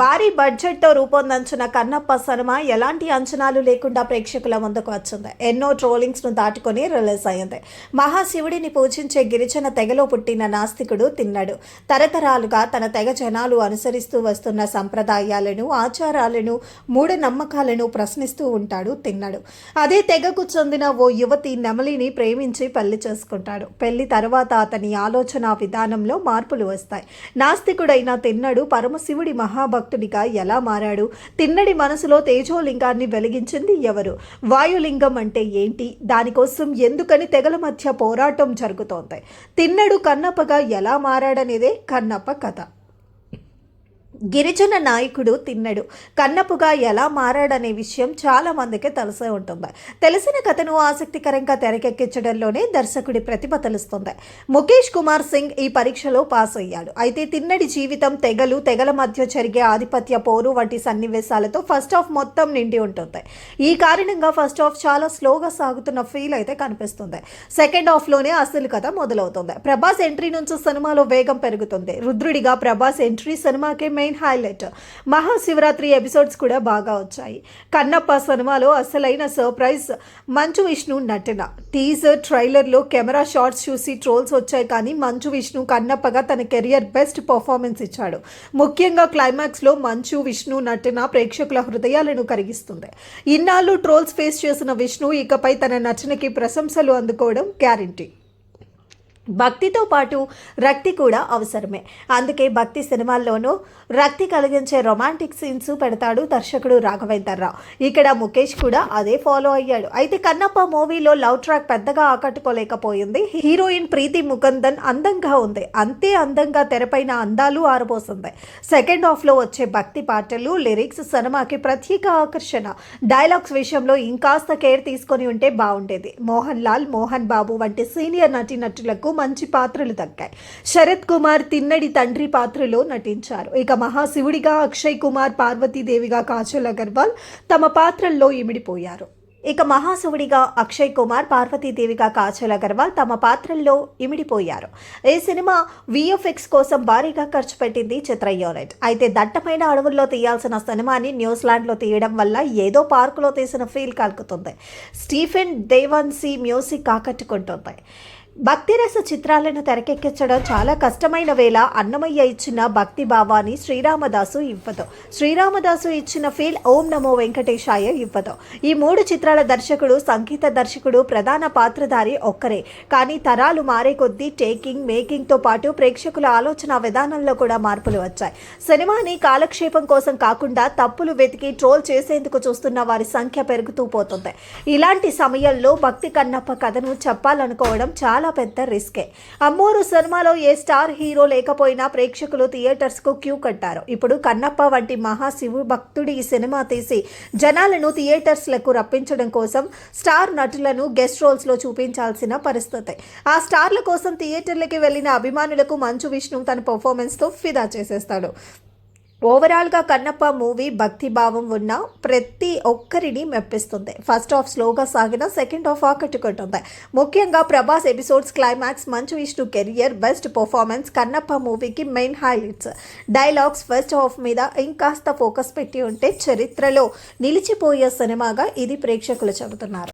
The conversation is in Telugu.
భారీ బడ్జెట్తో రూపొందించిన కన్నప్ప సినిమా ఎలాంటి అంచనాలు లేకుండా ప్రేక్షకుల ముందుకు వచ్చింది. ఎన్నో ట్రోలింగ్స్ను దాటుకొని రిలీజ్ అయింది. మహాశివుడిని పూజించే గిరిజన తెగలో పుట్టిన నాస్తికుడు తిన్నాడు. తరతరాలుగా తన తెగ జనాలు అనుసరిస్తూ వస్తున్న సంప్రదాయాలను ఆచారాలను మూఢనమ్మకాలను ప్రశ్నిస్తూ ఉంటాడు తిన్నాడు. అదే తెగకు చెందిన ఓ యువతి నెమలిని ప్రేమించి పెళ్ళి చేసుకుంటాడు. పెళ్ళి తర్వాత అతని ఆలోచన విధానంలో మార్పులు వస్తాయి. నాస్తికుడైన తిన్నడు పరమశివుడి భక్తుడిగా ఎలా మారాడు? తిన్నడి మనసులో తేజోలింగాన్ని వెలిగించింది ఎవరు? వాయులింగం అంటే ఏంటి? దానికోసం ఎందుకని తెగల మధ్య పోరాటం జరుగుతోంది? తిన్నడు కన్నప్పగా ఎలా మారాడనేదే కన్నప్ప కథ. గిరిజన నాయకుడు తిన్నడు. కన్నపుగా ఎలా మారాడనే విషయం చాలా మందికి తెలిసే ఉంటుంది. తెలిసిన కథను ఆసక్తికరంగా తెరకెక్కించడంలోనే దర్శకుడి ప్రతిభ తెలుస్తుంది. ముఖేష్ కుమార్ సింగ్ ఈ పరీక్షలో పాస్ అయ్యాడు అయితే తిన్నడి జీవితం తెగలు తెగల మధ్య జరిగే ఆధిపత్య పోరు వంటి సన్నివేశాలతో ఫస్ట్ హాఫ్ మొత్తం నిండి ఉంటుంది. ఈ కారణంగా ఫస్ట్ హాఫ్ చాలా స్లోగా సాగుతున్న ఫీల్ అయితే కనిపిస్తుంది. సెకండ్ హాఫ్లోనే అసలు కథ మొదలవుతుంది. ప్రభాస్ ఎంట్రీ నుంచి సినిమాలో వేగం పెరుగుతుంది. రుద్రుడిగా ప్రభాస్ ఎంట్రీ సినిమాకే మెయిన్ హైలైట్. మహాశివరాత్రి ఎపిసోడ్స్ కూడా బాగా వచ్చాయి. కన్నప్ప సినిమాలో అసలైన సర్ప్రైజ్ మంచు విష్ణు నటన. టీజర్ ట్రైలర్లో కెమెరా షాట్స్ చూసి ట్రోల్స్ వచ్చాయి కానీ మంచు విష్ణు కన్నప్పగా తన కెరియర్ బెస్ట్ పర్ఫార్మెన్స్ ఇచ్చాడు. ముఖ్యంగా క్లైమాక్స్లో మంచు విష్ణు నటన ప్రేక్షకుల హృదయాలను కరిగిస్తుంది. ఇన్నాళ్ళు ట్రోల్స్ ఫేస్ చేసిన విష్ణు ఇకపై తన నటనకి ప్రశంసలు అందుకోవడం గ్యారంటీ. భక్తితో పాటు రక్తి కూడా అవసరమే. అందుకే భక్తి సినిమాల్లోనూ రక్తి కలిగించే రొమాంటిక్ సీన్స్ పెడతాడు దర్శకుడు రాఘవేంద్రరావు. ఇక్కడ ముఖేష్ కూడా అదే ఫాలో అయ్యాడు. అయితే కన్నప్ప మూవీలో లవ్ ట్రాక్ పెద్దగా ఆకట్టుకోలేకపోయింది. హీరోయిన్ ప్రీతి ముకుందన్ అందంగా ఉంది. అంతే అందంగా తెరపైన అందాలు ఆరబోసింది. సెకండ్ హాఫ్లో వచ్చే భక్తి పాటలు లిరిక్స్ సినిమాకి ప్రత్యేక ఆకర్షణ. డైలాగ్స్ విషయంలో ఇంకాస్త కేర్ తీసుకొని ఉంటే బాగుండేది. మోహన్ లాల్ మోహన్ బాబు వంటి సీనియర్ నటీనటులకు మంచి పాత్రలు దక్కాయి. శరత్ కుమార్ తిన్నడి తండ్రి పాత్రలో నటించారు. ఇక మహాశివుడిగా అక్షయ్ కుమార్ పార్వతీదేవిగా కాజల్ అగర్వాల్ తమ పాత్రల్లో ఇమిడిపోయారు. ఇక మహాశివుడిగా అక్షయ్ కుమార్ పార్వతీదేవిగా కాజల్ అగర్వాల్ తమ పాత్రల్లో ఇమిడిపోయారు. ఈ సినిమా విఎఫ్ఎక్స్ కోసం భారీగా ఖర్చు పెట్టింది చిత్ర యూనిట్. అయితే దట్టమైన అడవుల్లో తీయాల్సిన సినిమాని న్యూజిలాండ్లో తీయడం వల్ల ఏదో పార్కులో తీసిన ఫీల్ కలుగుతుంది. స్టీఫెన్ దేవాన్సీ మ్యూజిక్ ఆకట్టుకుంటుంది. భక్తిరస చిత్రాలను తెరకెక్కించడం చాలా కష్టమైన వేళ అన్నమయ్య ఇచ్చిన భక్తి భావాన్ని శ్రీరామదాసు ఇవ్వదు. శ్రీరామదాసు ఇచ్చిన ఫీల్ ఓం నమో వెంకటేశాయ ఇవ్వదు. ఈ మూడు చిత్రాల దర్శకుడు సంగీత దర్శకుడు ప్రధాన పాత్రధారి ఒక్కరే. కానీ తరాలు మారే కొద్దీ టేకింగ్ మేకింగ్తో పాటు ప్రేక్షకుల ఆలోచన విధానంలో కూడా మార్పులు వచ్చాయి. సినిమాని కాలక్షేపం కోసం కాకుండా తప్పులు వెతికి ట్రోల్ చేసేందుకు చూస్తున్న వారి సంఖ్య పెరుగుతూ పోతుంది. ఇలాంటి సమయంలో భక్తి కన్నప్ప కథను చెప్పాలనుకోవడం చాలా చాలా పెద్ద రిస్కే. అమ్మోరు సినిమాలో ఏ స్టార్ హీరో లేకపోయినా ప్రేక్షకులు థియేటర్స్కు క్యూ కట్టారు. ఇప్పుడు కన్నప్ప వంటి మహాశివు భక్తుడి ఈ సినిమా తీసి జనాలను థియేటర్స్లకు రప్పించడం కోసం స్టార్ నటులను గెస్ట్ రోల్స్లో చూపించాల్సిన పరిస్థితి. ఆ స్టార్ల కోసం థియేటర్లకి వెళ్ళిన అభిమానులకు మంచు విష్ణు తన పర్ఫార్మెన్స్తో ఫిదా చేసేస్తాడు. ఓవరాల్గా కన్నప్ప మూవీ భక్తి భావం ఉన్న ప్రతి ఒక్కరిని మెప్పిస్తుంది. ఫస్ట్ హాఫ్ స్లోగా సాగిన సెకండ్ హాఫ్ ఆకట్టుకుంటుంది. ముఖ్యంగా Prabhas episodes climax Manchu Vishnu career best performance Kannappa మూవీకి main highlights. Dialogues first half మీద ఇంకాస్త ఫోకస్ పెట్టి ఉంటే చరిత్రలో నిలిచిపోయే సినిమాగా ఇది ప్రేక్షకులు చెబుతున్నారు.